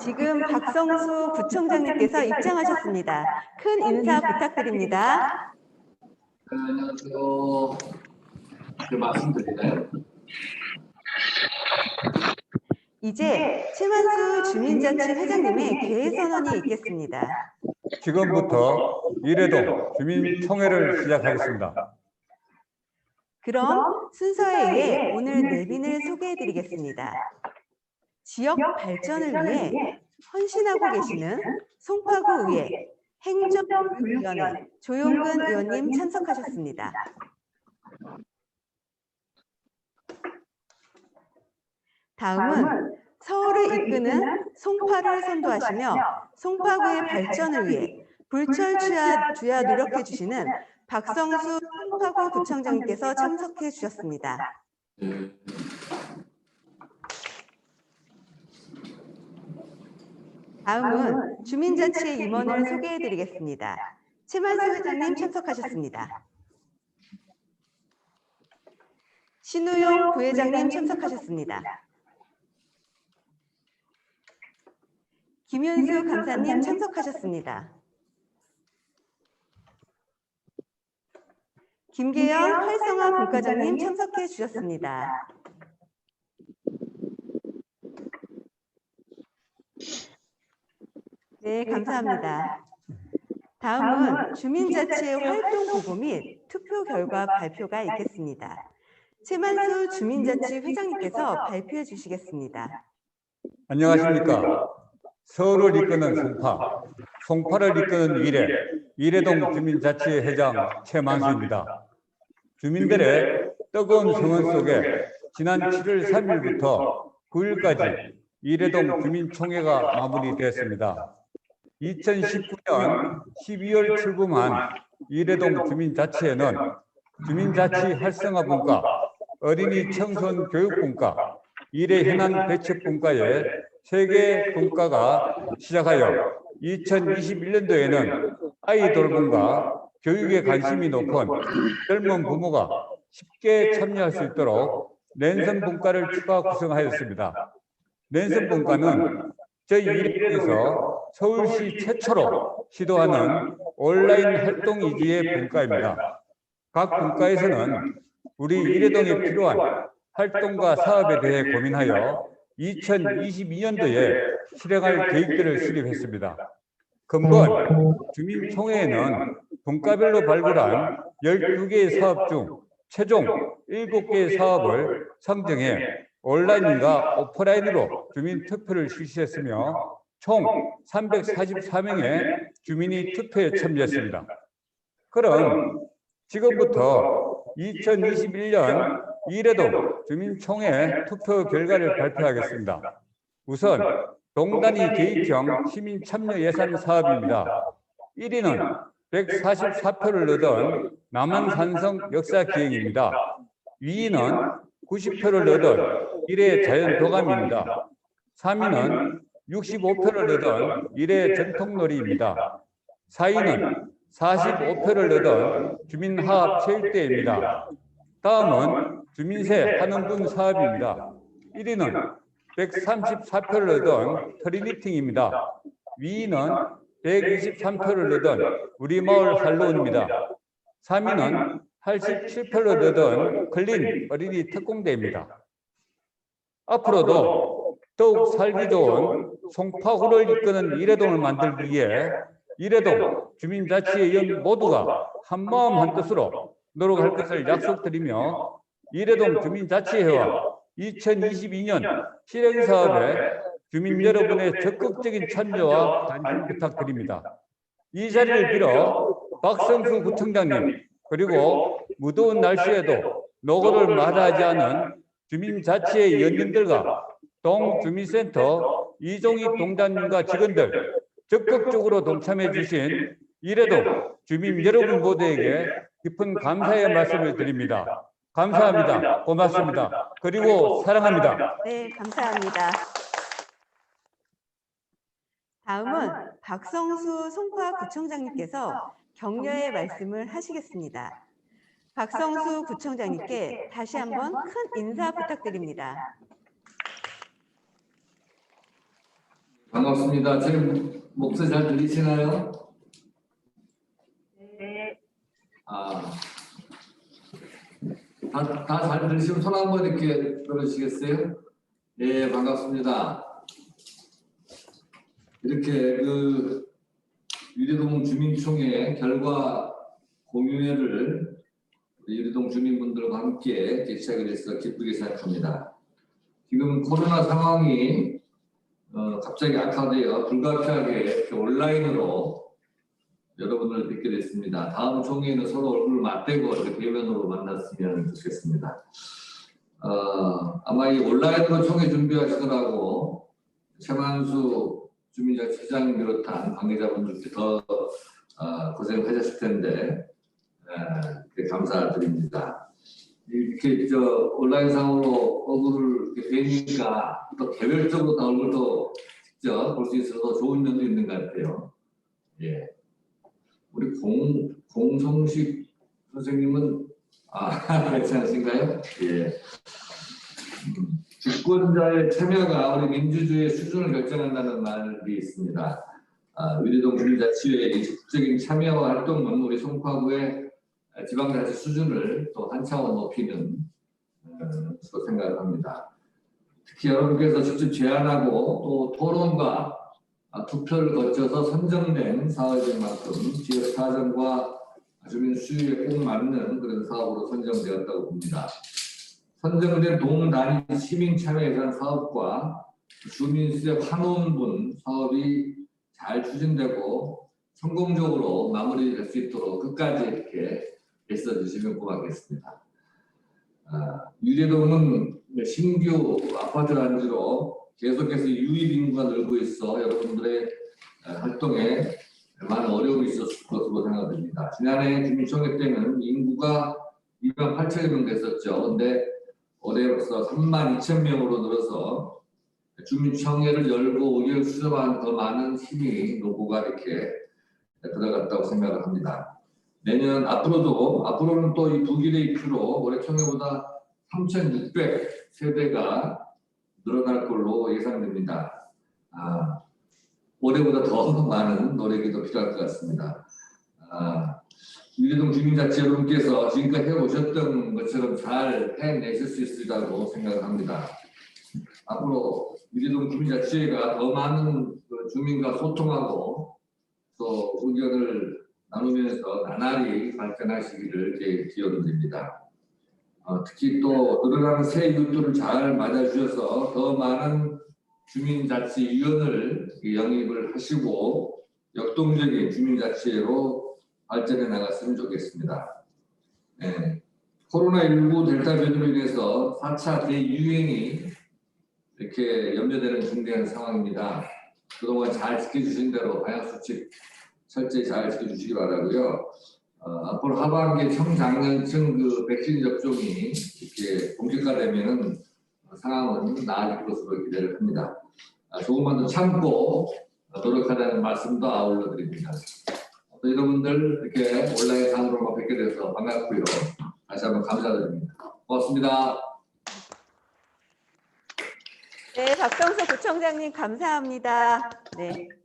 지금 박성수 구청장님께서 입장하셨습니다. 큰 인사 부탁드립니다. 네, 안녕하세요. 그 말씀드리나요? 이제 최만수 주민자치 회장님의 개회 선언이 있겠습니다. 지금부터 이래동 주민총회를 시작하겠습니다. 그럼 순서에 의해 오늘 내빈을 소개해드리겠습니다. 지역 발전을 위해 헌신하고 계시는 송파구 의회 행정위원회 조용근 의원님 참석하셨습니다. 다음은 서울을 이끄는 송파를 선도하시며 송파구의 발전을 위해 불철주야 주야 노력해 주시는 박성수 송파구 구청장님께서 참석해 주셨습니다. 다음은 주민자치의 임원을 소개해 드리겠습니다. 최만수 회장님 참석하셨습니다. 신우용 부회장님 참석하셨습니다. 김윤수 감사님 참석하셨습니다. 김계영 활성화 분과장님 참석해 주셨습니다. 네, 감사합니다. 다음은 주민자치의 활동 보고 및 투표 결과 발표가 있겠습니다. 최만수 주민자치 회장님께서 발표해 주시겠습니다. 안녕하십니까. 서울을 이끄는 송파, 송파를 이끄는 이래, 이래동 주민자치회장 최만수입니다. 주민들의 뜨거운 성원 속에 지난 7월 3일부터 9일까지 이래동 주민총회가 마무리되었습니다. 2019년 12월 출범한 이래동 주민자치회는 주민자치 활성화 분과, 어린이 청소년 교육 분과, 이래 현안 대책 분과의 세개 분과가 시작하여 2021년도에는 아이돌 분과 교육에 관심이 높은 젊은 부모가 쉽게 참여할 수 있도록 랜선 분과를 추가 구성하였습니다. 랜선 분과는 저희 이래에서 서울시 최초로 시도하는 온라인 활동 위주의 분과입니다. 각 분과에서는 우리 이래동에 필요한 활동과 사업에 대해 고민하여 2022년도에 실행할 계획들을 수립했습니다. 근본 주민총회에는 분과별로 발굴한 12개의 사업 중 최종 7개의 사업을 선정해 온라인과 오프라인으로 주민 투표를 실시했으며 총 344명의 주민이 투표에 참여했습니다. 그럼 지금부터 2021년 이래동 주민총회 투표 결과를 발표하겠습니다. 우선 동단위 계획형 시민 참여 예산 사업입니다. 1위는 144표를 얻은 남한산성 역사기행입니다. 2위는 90표를 얻은 일회 자연 도감입니다. 3위는 65표를 얻은 일회 전통놀이입니다. 4위는 45표를 얻은 주민화합 체육대회입니다. 다음은 주민세 하는 분 사업입니다. 1위는 134표를 얻은 트리니팅입니다. 2위는 123표를 얻은 우리 마을 할로운입니다. 3위는 87표를 얻은 클린 어린이 특공대입니다. 앞으로도 더욱 살기 좋은 송파구를 이끄는 이래동을 만들기 위해 이래동 주민자치의 연 모두가 한마음 한뜻으로 노력할 것을 약속드리며 이래동 주민자치회와 2022년 실행사업에 주민 여러분의 적극적인 참여와 관심 부탁드립니다. 이 자리를 빌어 박성수 구청장님 그리고 무더운 날씨에도 노고를 마다하지 않은 주민자치의 연인들과 동주민센터 이종희 동단님과 직원들 적극적으로 동참해 주신 이래도 주민 여러분 모두에게 깊은 감사의 말씀을 드립니다. 감사합니다. 고맙습니다. 그리고 사랑합니다. 네, 감사합니다. 다음은 박성수 송파구청장님께서 격려의 말씀을 하시겠습니다. 박성수 구청장님께 다시 한번 큰 인사 부탁드립니다. 반갑습니다. 제 목소리 잘 들리시나요? 네, 아, 다, 다잘 들으시면 손 한번 이렇게 들으시겠어요? 예, 반갑습니다. 이렇게 그 유리동 주민총회 결과 공유회를 유리동 주민분들과 함께 시작이 돼서 기쁘게 생각합니다. 지금 코로나 상황이 어, 갑자기 악화되어 불가피하게 온라인으로 여러분을 뵙게 됐습니다. 다음 총회는 서로 얼굴을 맞대고 대면으로 만났으면 좋겠습니다. 어, 아마 이 온라인으로 총회 준비하시더라고 최만수 주민자치장님 비롯한 관계자분들께 더 어, 고생하셨을 텐데 에, 감사드립니다. 이렇게 저 온라인상으로 얼굴을 뵈니까 또 개별적으로 다 얼굴도 직접 볼 수 있어서 좋은 점도 있는 것 같아요. 예. 우리 공 공성식 선생님은 아 괜찮으신가요? 예. 음, 주권자의 참여가 우리 민주주의의 수준을 결정한다는 말이 있습니다. 아, 위례동 주민자치회의 이 적극적인 참여와 활동은 우리 송파구의 지방자치 수준을 또 한 차원 높이는 어, 또 생각을 합니다. 특히 여러분께서 직접 제안하고 또 토론과 아, 투표를 거쳐서 선정된 사업인 만큼 지역 사정과 주민 수요에 꼭 맞는 그런 사업으로 선정되었다고 봅니다. 선정된 동 단위 시민 참여 예산 사업과 주민수의 환원분 사업이 잘 추진되고 성공적으로 마무리될 수 있도록 끝까지 이렇게 애써 주시면 고맙겠습니다. 아, 유례동은 신규 아파트 단지로 계속해서 유입 인구가 늘고 있어 여러분들의 어, 활동에 많은 어려움이 있었을 것으로 생각됩니다. 지난해 주민총회 때는 인구가 2만 8천여 명 됐었죠. 근데 올해 벌써 3만 2천 명으로 늘어서 주민총회를 열고 의견을 수렴한 더 많은 힘이 노고가 이렇게 들어갔다고 생각을 합니다. 내년 앞으로도 앞으로는 또이 부길의 입주로 올해 총회보다 3,600 세대가 늘어날 걸로 예상됩니다. 아, 올해보다 더 많은 노력이 더 필요할 것 같습니다. 아, 유리동 주민자치 여러분께서 지금까지 해오셨던 것처럼 잘 해내실 수 있으리라고 생각을 합니다. 앞으로 유리동 주민자치회가 더 많은 그 주민과 소통하고 또 의견을 나누면서 나날이 발전하시기를 제 기원드립니다. 어, 특히 또 늘어나는 새 이웃들을 잘 맞아주셔서 더 많은 주민자치위원을 영입을 하시고 역동적인 주민자치회로 발전해 나갔으면 좋겠습니다. 네. 코로나19 델타 변이로 인해서 4차 대유행이 이렇게 염려되는 중대한 상황입니다. 그동안 잘 지켜주신 대로 방역수칙 철저히 잘 지켜주시기 바라고요. 어, 앞으로 하반기 청장년층 그 백신 접종이 이렇게 본격화되면은 상황은 나아질 것으로 기대를 합니다. 아, 조금만 더 참고 노력하자는 말씀도 아울러 드립니다. 또 여러분들 이렇게 온라인 상으로 뵙게 돼서 반갑고요. 다시 한번 감사드립니다. 고맙습니다. 네, 박성석 구청장님 감사합니다. 네.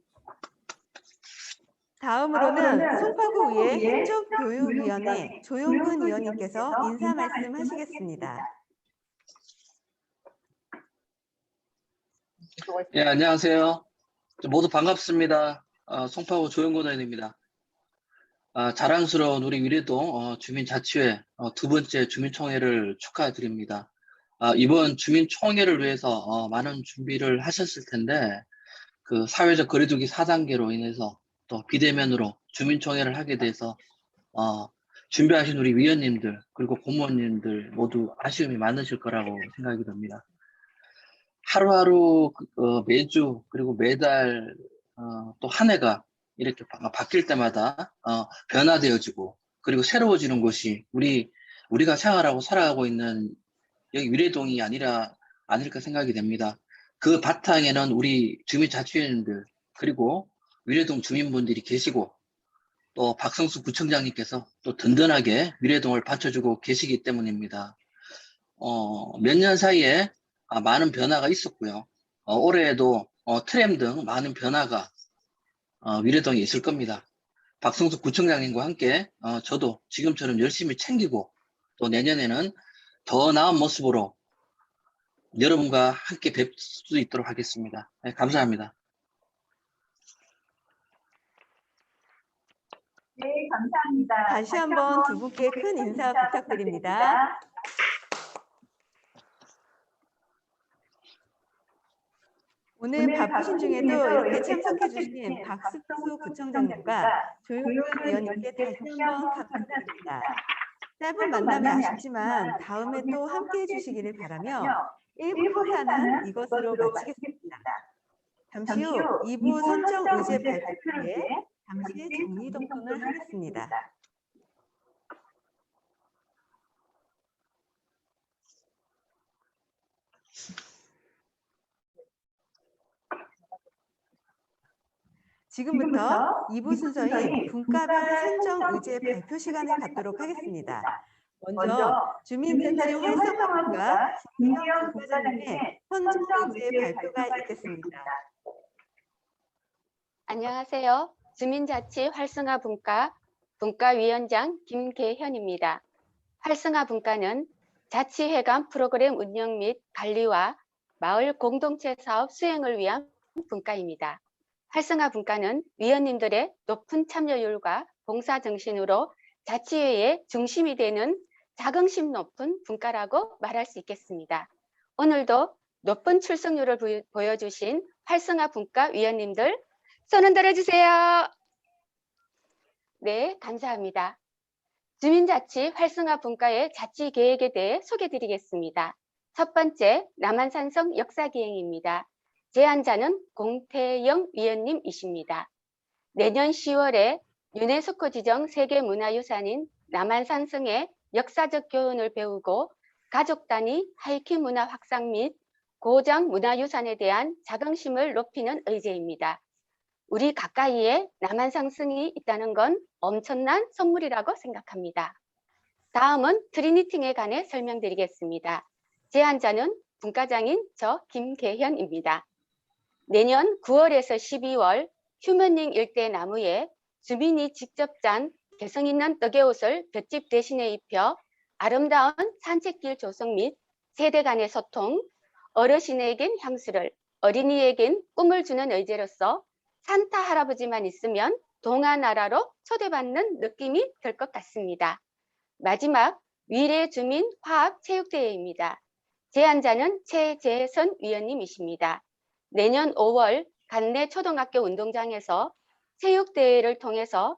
다음으로는 송파구의회 행정교육위원회 조용근 의원님께서 인사 말씀하시겠습니다. 예, 안녕하세요. 모두 반갑습니다. 어, 송파구 조영곤 의원입니다. 아, 자랑스러운 우리 위례동 어, 주민자치회 어, 두 번째 주민총회를 축하드립니다. 아, 이번 주민총회를 위해서 어, 많은 준비를 하셨을 텐데 그 사회적 거리두기 4단계로 인해서 또 비대면으로 주민총회를 하게 돼서 어, 준비하신 우리 위원님들 그리고 고모님들 모두 아쉬움이 많으실 거라고 생각이 듭니다. 하루하루 그, 어, 매주 그리고 매달 어, 또 한 해가 이렇게 바, 바뀔 때마다 어, 변화되어지고 그리고 새로워지는 곳이 우리 우리가 생활하고 살아가고 있는 여기 위례동이 아니라 아닐까 생각이 됩니다. 그 바탕에는 우리 주민자치위원들 그리고 위례동 주민분들이 계시고 또 박성수 구청장님께서 또 든든하게 위례동을 받쳐주고 계시기 때문입니다. 어, 몇 년 사이에 아, 많은 변화가 있었고요. 어, 올해에도 어, 트램 등 많은 변화가 어, 위례동에 있을 겁니다. 박성숙 구청장님과 함께 어, 저도 지금처럼 열심히 챙기고 또 내년에는 더 나은 모습으로 여러분과 함께 뵐 수 있도록 하겠습니다. 네, 감사합니다. 네, 감사합니다. 다시 한번 두 분께 큰 인사 부탁드립니다. 오늘 바쁘신 중에도 이렇게 참석해 주신 박숙수 구청장님과 조용근 의원님께 다시 한번 감사드립니다. 짧은 만남이 아쉽지만 다음에 또 함께 해주시기를 바라며 1부 회화는 이것으로 마치겠습니다. 잠시 후 2부 선정 의제 발표 후에 잠시 정리 동선을 하겠습니다. 지금부터 2부 순서인 분과별 선정 의제 발표 시간을 갖도록 하겠습니다. 먼저 주민센터 활성화과 김기영 부사장님의 선정 의제 발표가 있겠습니다. 안녕하세요. 주민자치 활성화 분과 분과위원장 김계현입니다. 활성화 분과는 자치회관 프로그램 운영 및 관리와 마을 공동체 사업 수행을 위한 분과입니다. 활성화 분과는 위원님들의 높은 참여율과 봉사 정신으로 자치회의 중심이 되는 자긍심 높은 분과라고 말할 수 있겠습니다. 오늘도 높은 출석률을 보여- 보여주신 활성화 분과 위원님들 손 흔들어 주세요. 네, 감사합니다. 주민자치 활성화 분과의 자치 계획에 대해 소개해 드리겠습니다. 첫 번째, 남한산성 역사기행입니다. 제안자는 공태영 위원님이십니다. 내년 10월에 유네스코 지정 세계문화유산인 남한산성의 역사적 교훈을 배우고 가족 단위 하이킹 문화 확산 및 고장 문화유산에 대한 자긍심을 높이는 의제입니다. 우리 가까이에 남한 상승이 있다는 건 엄청난 선물이라고 생각합니다. 다음은 트리니팅에 관해 설명드리겠습니다. 제안자는 분과장인 저 김계현입니다. 내년 9월에서 12월 휴먼링 일대 나무에 주민이 직접 짠 개성 있는 떡에옷을 볏짚 대신에 입혀 아름다운 산책길 조성 및 세대 간의 소통, 어르신에겐 향수를, 어린이에겐 꿈을 주는 의제로서 산타 할아버지만 있으면 동화나라로 초대받는 느낌이 들 것 같습니다. 마지막 위례 주민 화합 체육대회입니다. 제안자는 최재선 위원님이십니다. 내년 5월 간내 초등학교 운동장에서 체육대회를 통해서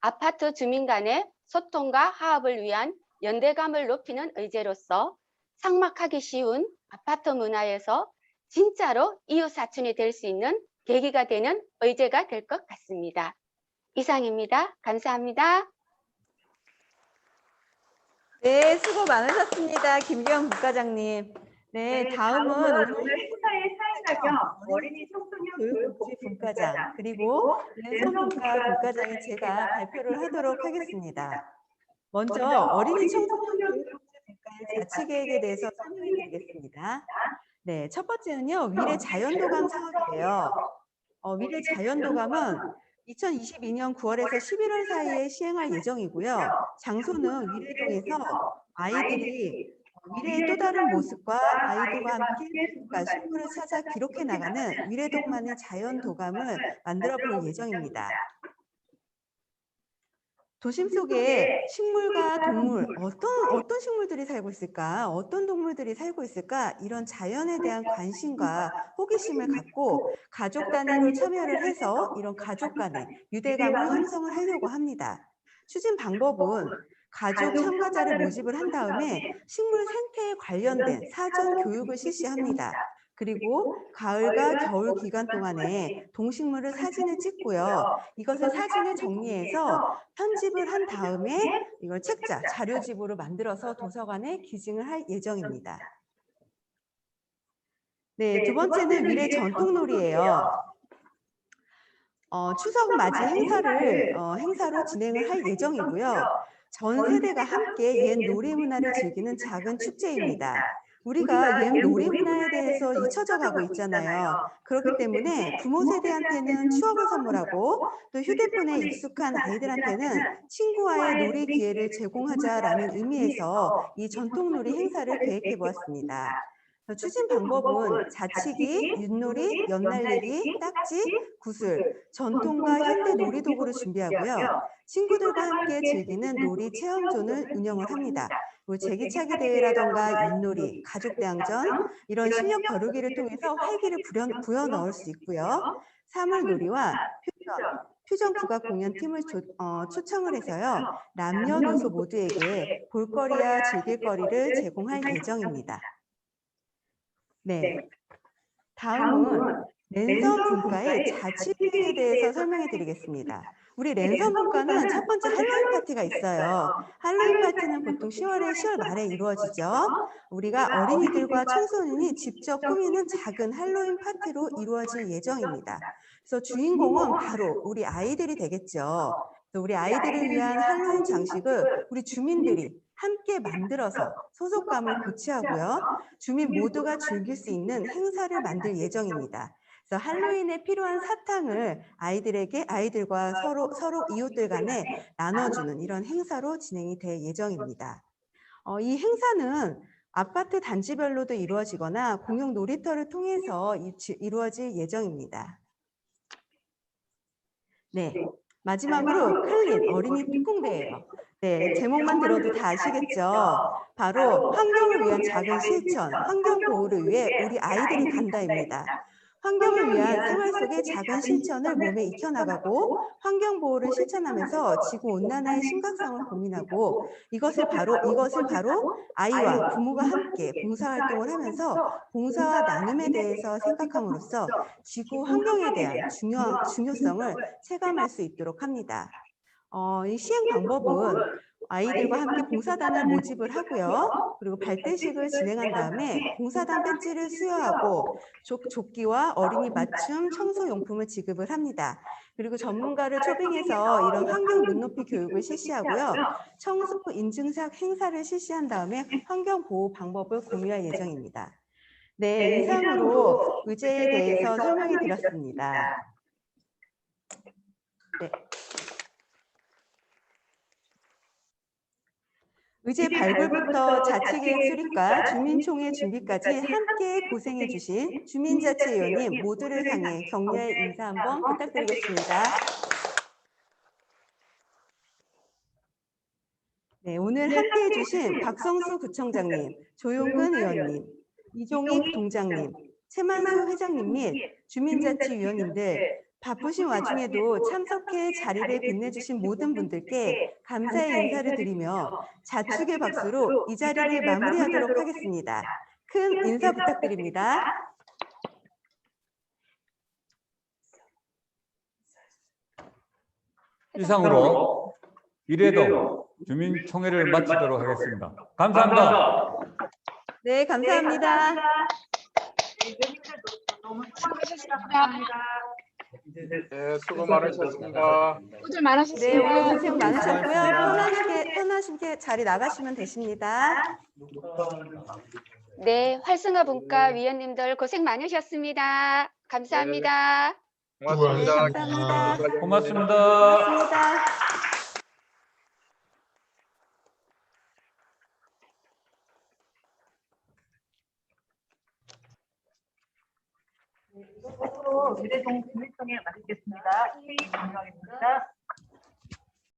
아파트 주민 간의 소통과 화합을 위한 연대감을 높이는 의제로서 상막하기 쉬운 아파트 문화에서 진짜로 이웃사촌이 될 수 있는 계기가 되는 의제가 될 것 같습니다. 이상입니다. 감사합니다. 네, 수고 많으셨습니다. 김기영 국과장님. 네, 다음은 오늘 오늘 행사의 사회가격 어린이 청소년 교육복지 분과장 그리고 랜선분과 분과장인 제가 발표를 하도록 하겠습니다. 먼저 어린이 청소년 교육복지 분과의 자치 계획에 대해서 설명해 드리겠습니다. 네, 첫 번째는요, 위례 자연도감 사업이에요. 어, 위례 자연도감은 2022년 9월에서 11월 사이에 시행할 예정이고요. 장소는 위례동에서 아이들이 미래의 또 다른 모습과 아이들과 함께 모습과 식물을 찾아 기록해 나가는 미래동만의 자연 도감을 만들어 볼 예정입니다. 도심 속에 식물과 동물, 어떤, 어떤 식물들이 살고 있을까? 어떤 동물들이 살고 있을까? 이런 자연에 대한 관심과 호기심을 갖고 가족 단위로 참여를 해서 이런 가족 간의 유대감을 형성을 하려고 합니다. 추진 방법은 가족 참가자를 모집을 한 다음에 식물 생태에 관련된 사전 교육을 실시합니다. 그리고 가을과 겨울 기간 동안에 동식물을 사진을 찍고요. 이것을 사진을 정리해서 편집을 한 다음에 이걸 책자, 자료집으로 만들어서 도서관에 기증을 할 예정입니다. 네, 두 번째는 미래 전통놀이예요. 어, 추석 맞이 행사를 어, 행사로 진행을 할 예정이고요. 전 세대가 함께 옛 놀이 문화를 즐기는 작은 축제입니다. 우리가 옛 놀이 문화에 대해서 잊혀져 가고 있잖아요. 그렇기 때문에 부모 세대한테는 추억을 선물하고 또 휴대폰에 익숙한 아이들한테는 친구와의 놀이 기회를 제공하자라는 의미에서 이 전통놀이 행사를 계획해 보았습니다. 추진 방법은 자치기, 윷놀이, 연날리기, 딱지, 구슬, 전통과 현대 놀이 도구를 준비하고요. 친구들과 함께 즐기는 놀이 체험존을 운영을 합니다. 뭐 제기차기 대회라던가 윷놀이, 가족대항전 이런 실력 겨루기를 통해서 활기를 부려, 부여 넣을 수 있고요. 사물놀이와 퓨전, 퓨전 국악 공연 팀을 조, 어, 초청을 해서요. 남녀노소 모두에게 볼거리와 즐길거리를 제공할 예정입니다. 네. 다음은 랜선 분과의 자치기에 대해서 설명해 드리겠습니다. 우리 랜선 분과는 첫 번째 할로윈 파티가 있어요. 할로윈 파티는 보통 10월에 10월 말에 이루어지죠. 우리가 어린이들과 청소년이 직접 꾸미는 작은 할로윈 파티로 이루어질 예정입니다. 그래서 주인공은 바로 우리 아이들이 되겠죠. 우리 아이들을 위한 할로윈 장식을 우리 주민들이 함께 만들어서 소속감을 고취하고요. 주민 모두가 즐길 수 있는 행사를 만들 예정입니다. 그래서 할로윈에 필요한 사탕을 아이들에게 아이들과 서로 서로 이웃들 간에 나눠주는 이런 행사로 진행이 될 예정입니다. 어, 이 행사는 아파트 단지별로도 이루어지거나 공용 놀이터를 통해서 이루어질 예정입니다. 네, 마지막으로 클린 어린이 특공대예요. 네, 제목만 들어도 다 아시겠죠? 바로 환경을 위한 작은 실천, 환경 보호를 위해 우리 아이들이 간다입니다. 환경을 위한 생활 속의 작은 실천을 몸에 익혀나가고 환경 보호를 실천하면서 지구 온난화의 심각성을 고민하고 이것을 바로 이것을 바로 아이와 부모가 함께 봉사 활동을 하면서 봉사와 나눔에 대해서 생각함으로써 지구 환경에 대한 중요 중요성을 체감할 수 있도록 합니다. 어, 이 시행 방법은 아이들과 함께 봉사단을 모집을 하고요. 그리고 발대식을 진행한 다음에 봉사단 배지를 수여하고 조, 조끼와 어린이 맞춤 청소 용품을 지급을 합니다. 그리고 전문가를 초빙해서 이런 환경 눈높이 교육을 실시하고요. 청소 인증샷 행사를 실시한 다음에 환경 보호 방법을 공유할 예정입니다. 네, 이상으로 의제에 대해서 설명해 드렸습니다. 네. 의제 발굴부터 자치계획 수립과 주민총회 준비까지 함께 고생해 주신 주민자치위원님 모두를 향해 격려의 인사 한번 부탁드리겠습니다. 네, 오늘 함께 해 주신 박성수 구청장님, 조용근 의원님, 이종익 동장님, 최만수 회장님 및 주민자치위원님들 바쁘신 와중에도 참석해 자리를 빛내주신 모든 분들께 감사의 인사를 드리며 자축의 박수로 이 자리를 마무리하도록 하겠습니다. 큰 인사 부탁드립니다. 이상으로 이래도 주민총회를 마치도록 하겠습니다. 감사합니다. 네, 감사합니다. 너무 수고하셨습니다. 네, 수고 많으셨습니다. 고생 많으셨습니다. 네, 오늘 고생 많으셨고요. 편하시게, 편하시게 자리 나가시면 되십니다. 네, 활성화 분과 위원님들 고생 많으셨습니다. 감사합니다. 고맙습니다. 네, 감사합니다. 고맙습니다. 고맙습니다. 이것으로 미래동 주민청회 마치겠습니다. 회의 종료하겠습니다.